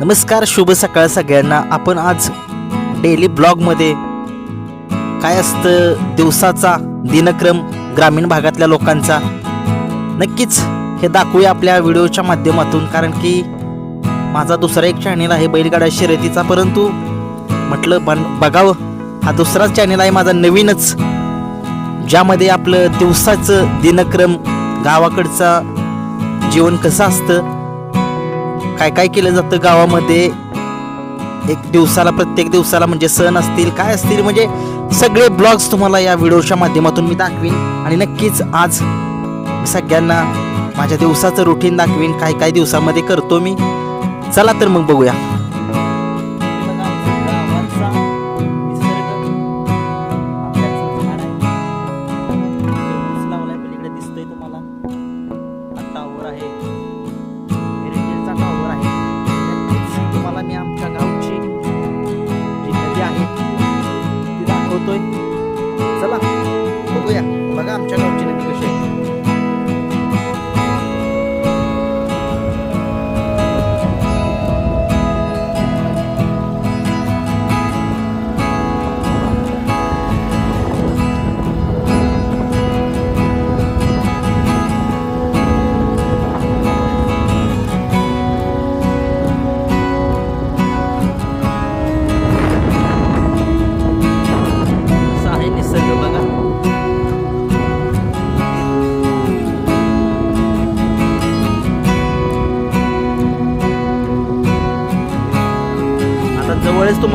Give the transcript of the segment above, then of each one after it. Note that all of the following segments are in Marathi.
नमस्कार शुभ सकाळ सगळ्यांना. आपण आज डेली ब्लॉगमध्ये काय असतं दिवसाचा दिनक्रम ग्रामीण भागातल्या लोकांचा नक्कीच हे दाखवूया आपल्या व्हिडिओच्या माध्यमातून. कारण की माझा दुसरा एक चॅनेल आहे बैलगाडा शर्यतीचा. परंतु म्हटलं बन बघावं. हा दुसराच चॅनेल आहे माझा नवीनच ज्यामध्ये आपलं दिवसाचं दिनक्रम गावाकडचा जीवन कसं असतं काय काय केलं जातं गावामध्ये? एक दिवसाला प्रत्येक दिवसाला म्हणजे सण असतील काय असतील म्हणजे सगळे ब्लॉग्स तुम्हाला या व्हिडिओच्या माध्यमातून मी दाखवीन. आणि नक्कीच आज सगळ्यांना माझ्या दिवसाचं रुटीन दाखवीन. काय काय दिवसामध्ये करतो मी. चला तर मग बघूया.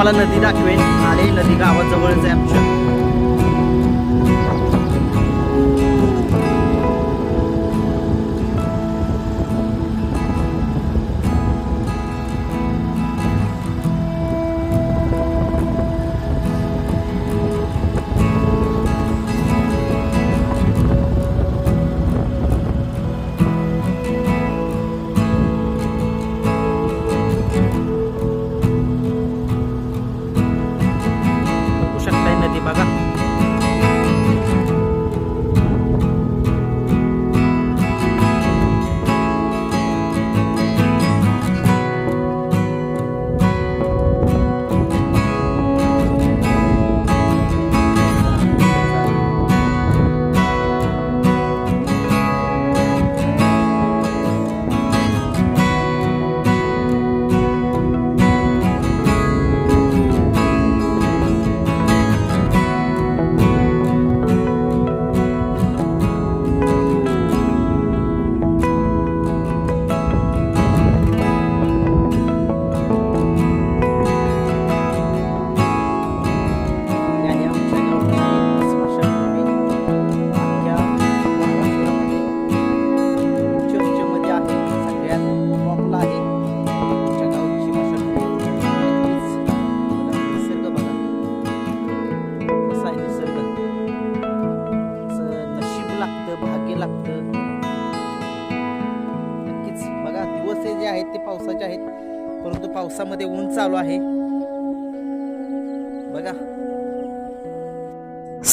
तुम्हाला नदी दाखवेन. आले नदी गावाजवळच आहे आमच्या.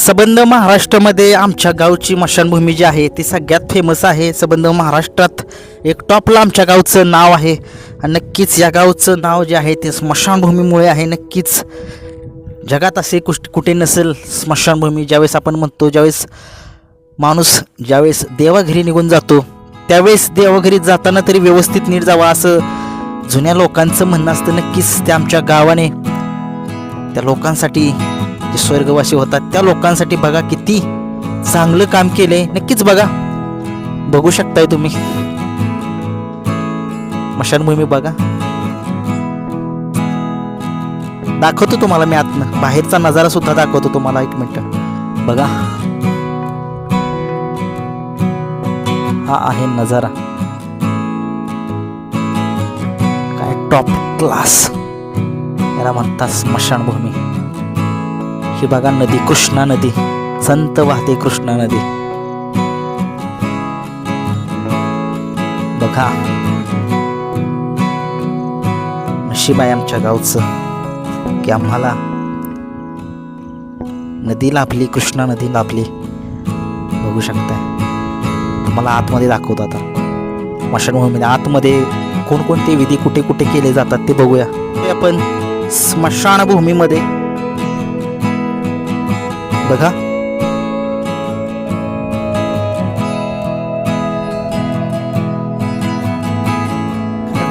सबंध महाराष्ट्रामध्ये आमच्या गावची मशानभूमी जी आहे ती सगळ्यात फेमस आहे. सबंध महाराष्ट्रात एक टॉपला आमच्या गावचं नाव आहे. आणि नक्कीच या गावचं नाव जे आहे ते स्मशानभूमीमुळे आहे. नक्कीच जगात असे कुठ कुठे नसेल स्मशानभूमी ज्यावेळेस आपण म्हणतो ज्यावेळेस माणूस ज्यावेळेस देवाघरी निघून जातो त्यावेळेस देवाघरी जाताना तरी व्यवस्थित नीट जावं असं जुन्या लोकांचं म्हणणं असतं. नक्कीच त्या आमच्या गावाने त्या लोकांसाठी जे स्वर्गवासी होतात त्या लोकांसाठी बघा किती चांगलं काम केलंय नक्कीच बघा. बघू शकताय तुम्ही. मशानभूमी बघा. दाखवतो तुम्हाला मी आतनं. बाहेरचा नजारा सुद्धा दाखवतो तुम्हाला एक मिनिट. बघा. हा आहे नजारा. काय टॉप क्लास याला म्हणतात स्मशानभूमी. ही बघा नदी कृष्णा नदी. संत वाहते कृष्णा नदी. बघा. नशीब आहे आमच्या गावचं की आम्हाला नदी लाभली कृष्णा नदी लाभली. बघू शकताय. तुम्हाला आतमध्ये दाखवतो आता. स्मशानभूमीमध्ये आतमध्ये कोणकोणते विधी कुठे कुठे केले जातात ते बघूया. आपण स्मशानभूमीमध्ये बघा.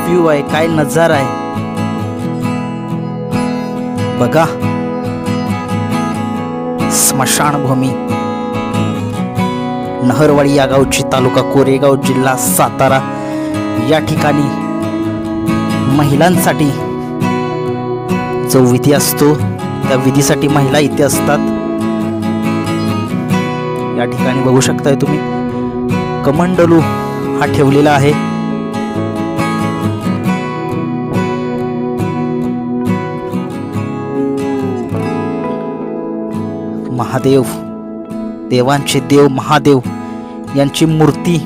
व्ह्यू आहे काय नजारा आहे. बघा. स्मशानभूमी. नहरवाडी या गावची तालुका कोरेगाव जिल्हा सातारा. या ठिकाणी महिलांसाठी जो विधी असतो त्या विधीसाठी महिला इथे असतात. या ठिकाणी बघू शकताय तुम्ही. कमंडलू हा ठेवलेला आहे. महादेव देवांचे देव महादेव यांची मूर्ती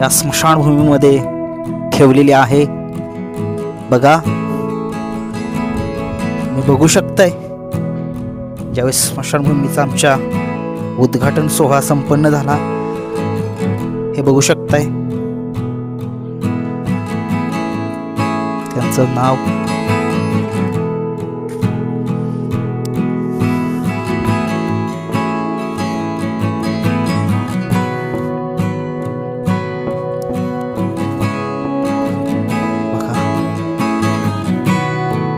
या स्मशानभूमीमध्ये ठेवलेली आहे. बघा मी बघू शकताय. ज्यावेळेस स्मशानभूमीचा आमच्या उद्घाटन सोहळा संपन्न झाला. हे बघू शकताय. त्यांचं नाव.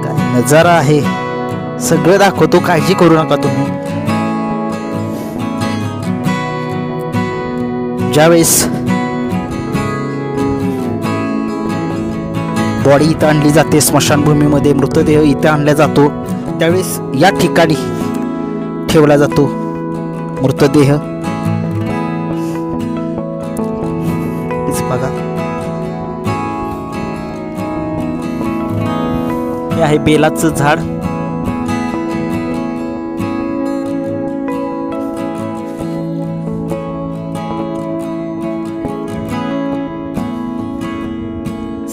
काय नजारा आहे. सगळं दाखवतो. काळजी करू नका तुम्ही. ज्यावेळेस बॉडी इथं आणली जाते स्मशानभूमीमध्ये मृतदेह इथं आणला जातो त्यावेळेस या ठिकाणी ठेवला जातो मृतदेह. बघा. हे आहे बेलाचं झाड.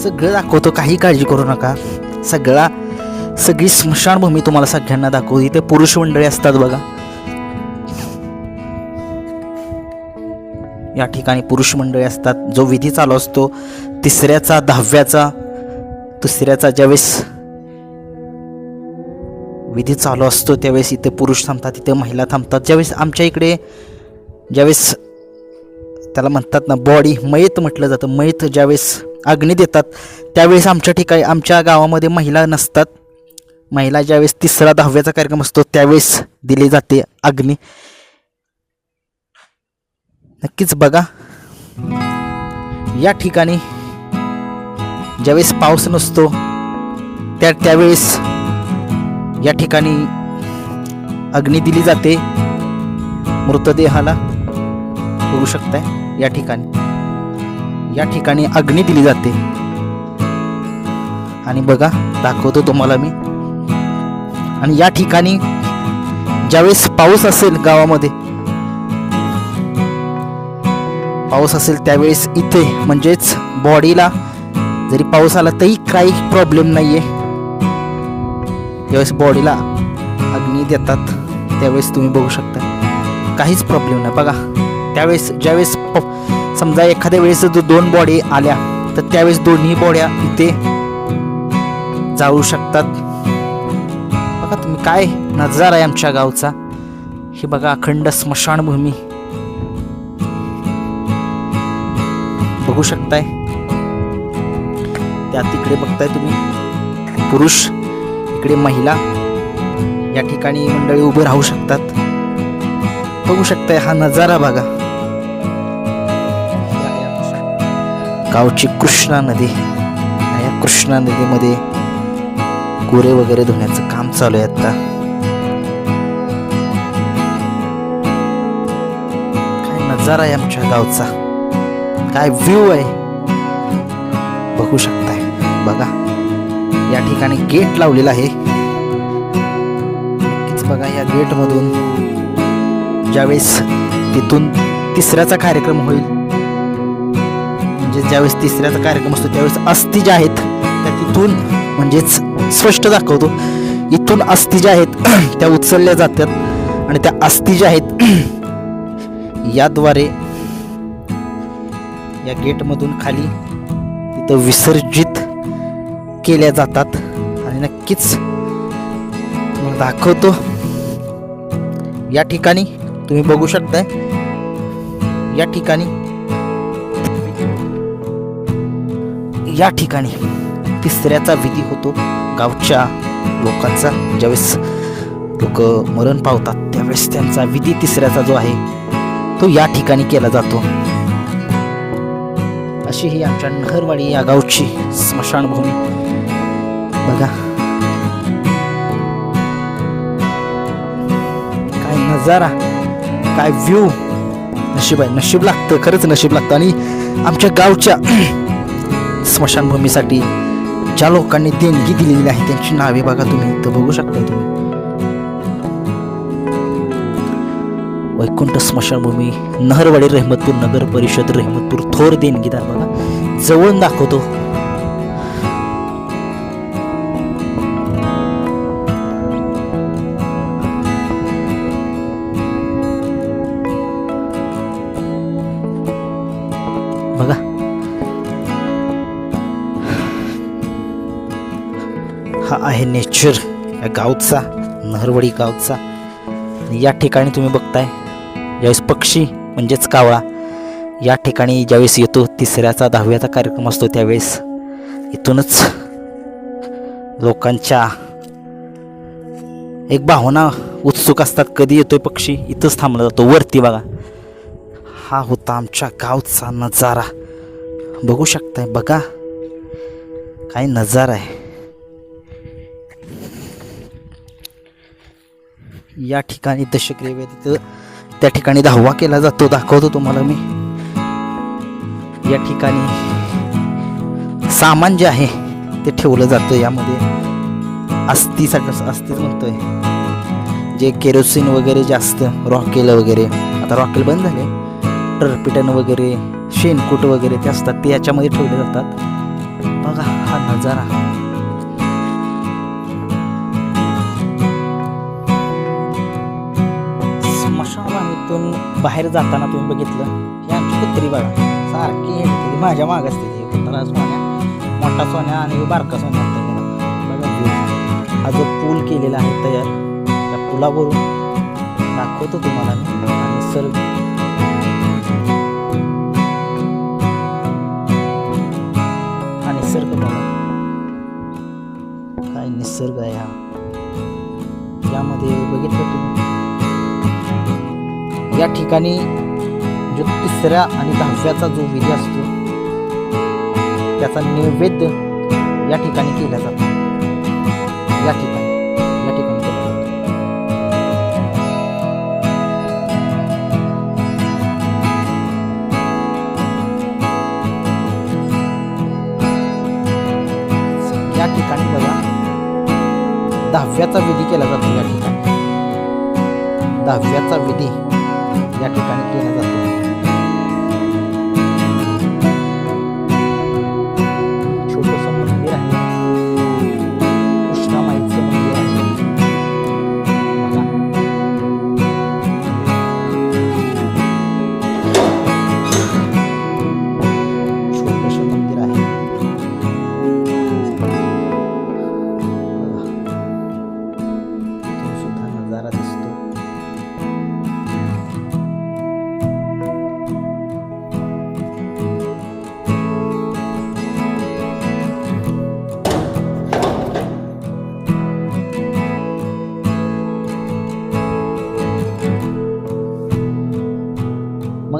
सगळं दाखवतो काही काळजी करू नका. सगळा सगळी स्मशानभूमी तुम्हाला सगळ्यांना दाखवू. इथे पुरुष मंडळी असतात बघा. या ठिकाणी पुरुष मंडळी असतात. जो विधी चालू असतो तिसऱ्याचा दहाव्याचा दुसऱ्याचा ज्यावेळेस विधी चालू असतो त्यावेळेस इथे पुरुष थांबतात इथे महिला थांबतात. ज्यावेळेस आमच्या इकडे ज्यावेळेस त्याला म्हणतात ना बॉडी मयत म्हटलं जातं. मयत ज्यावेळेस अग्नी देतात. त्यावेळेस आमच्या ठिकाणी आमच्या गावामध्ये महिला नसतात. महिला ज्यावेळेस तिसरा दहाव्याचा कार्यक्रम असतो त्यावेळेस दिली जाते अग्नी. नक्कीच बघा. या ठिकाणी ज्यावेळेस पाऊस नसतो त्या त्यावेळेस या ठिकाणी अग्नी दिली जाते. मृतदेहाला बघू शकताय या ठिकाणी. या ठिकाणी अग्नी दिली जाते. आणि बघा दाखवतो तुम्हाला मी. आणि या ठिकाणी ज्यावेळेस पाऊस असेल गावामध्ये पाऊस असेल त्यावेळेस इथे म्हणजेच बॉडीला जरी पाऊस आला तरी काही प्रॉब्लेम नाहीये. ज्यावेळेस बॉडीला अग्नी देतात त्यावेळेस तुम्ही बघू शकता. काहीच प्रॉब्लेम नाही. बघा त्यावेळेस ज्यावेळेस समजा एखाद्या वेळेस जर दोन बॉडी आल्या तर त्यावेळेस दोन्ही बॉड्या इथे जाऊ शकतात. बघा तुम्ही काय नजारा आहे आमच्या गावचा. ही बघा अखंड स्मशानभूमी. बघू शकताय? त्या तिकडे बघताय तुम्ही. पुरुष इकडे महिला या ठिकाणी मंडळी उभे राहू शकतात. बघू शकताय हा नजारा बघा. गावची कृष्णा नदी. आणि या कृष्णा नदीमध्ये गोरे वगैरे धुण्याचं काम चालू आहे आता. काय नजारा आहे आमच्या गावचा. काय व्ह्यू आहे. बघू शकताय. बघा. या ठिकाणी गेट लावलेला आहे. नक्कीच बघा या गेट मधून ज्यावेळेस तिथून तिसऱ्याचा कार्यक्रम होईल. म्हणजे ज्यावेळेस तिसऱ्याचा कार्यक्रम असतो त्यावेळेस अस्थी ज्या आहेत त्या तिथून म्हणजेच स्पष्ट दाखवतो. इथून अस्थी ज्या आहेत त्या उचलल्या जातात आणि त्या अस्थी ज्या आहेत याद्वारे या गेटमधून खाली तिथं विसर्जित केल्या जातात. आणि नक्कीच दाखवतो. या ठिकाणी तुम्ही बघू शकताय. या ठिकाणी या ठिकाणी तिसऱ्याचा विधी होतो. गावच्या लोकांचा ज्यावेळेस लोक मरण पावतात त्यावेळेस त्यांचा विधी तिसऱ्याचा जो आहे तो या ठिकाणी केला जातो. अशी ही आमच्या नहरवाडी या गावची स्मशानभूमी. बघा. काय नजारा काय व्ह्यू नशीब आहे नशीब लागतं खरंच नशीब लागतं. आणि आमच्या गावच्या स्मशानभूमीसाठी ज्या लोकांनी देणगी दिलेली आहे त्यांची नावे बघा तुम्ही इथं बघू शकता तुम्ही. वैकुंठ स्मशानभूमी नहरवाडी रहमतपूर नगर परिषद रहमतपूर थोर देणगीदार बघा. जवळून दाखवतो आहे नेचर या गावचा नहरवडी गावचा. या ठिकाणी तुम्ही बघताय ज्यावेळेस पक्षी म्हणजेच कावळा या ठिकाणी ज्यावेळेस येतो तिसऱ्याचा दहाव्याचा कार्यक्रम असतो त्यावेळेस इथूनच लोकांच्या एक भावना उत्सुक असतात कधी येतोय पक्षी इथंच थांबला जातो वरती बघा. हा होता आमच्या गावचा नजारा. बघू शकताय बघा. काय नजारा आहे. या ठिकाणी दशक्रिया तिथं त्या ठिकाणी धावा केला जातो दाखवतो तुम्हाला मी. या ठिकाणी सामान जे आहे ते ठेवलं जातं यामध्ये. अस्तीसाठी अस्तीच म्हणतोय. जे केरोसिन वगैरे जास्त रॉकेल वगैरे आता रॉकेल बंद झाले. टर्पिटन वगैरे शेणकूट वगैरे ते असतात ते याच्यामध्ये ठेवले जातात. बघा हा नजारा. स्मशानभूमीतून बाहेर जाताना तुम्ही बघितलं ही आमची कुत्री बघा सारखी हे माझ्या माग असते ती. कुत्रा सोन्या मोठा सोन्या आणि बारका सोन्या बघा. हा जो पूल केलेला आहे तयार त्या पुलावरून दाखवतो तुम्हाला आणि सर या ठिकाणी जो तिसऱ्या आणि दहाव्याचा जो विधी असतो त्याचा नैवेद्य या ठिकाणी केला जातो. या ठिकाणी या ठिकाणी केला जातो. या ठिकाणी बघा दहाव्याचा विधी केला जातो या ठिकाणी. दहाव्याचा विधी. या ठिकाणी केला जातो.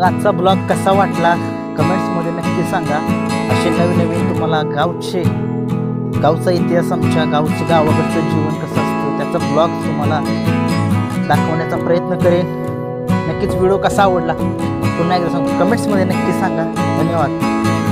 आजचा ब्लॉग कसा वाटला? कमेंट्समध्ये नक्की सांगा. असे नवीन नवीन तुम्हाला गावचे गावचा इतिहास आमच्या गावचं गावाकडचं जीवन कसं असतं त्याचा ब्लॉग तुम्हाला दाखवण्याचा प्रयत्न करेन. नक्कीच व्हिडिओ कसा आवडला पुन्हा एकदा सांगतो. कमेंट्समध्ये नक्की सांगा. धन्यवाद.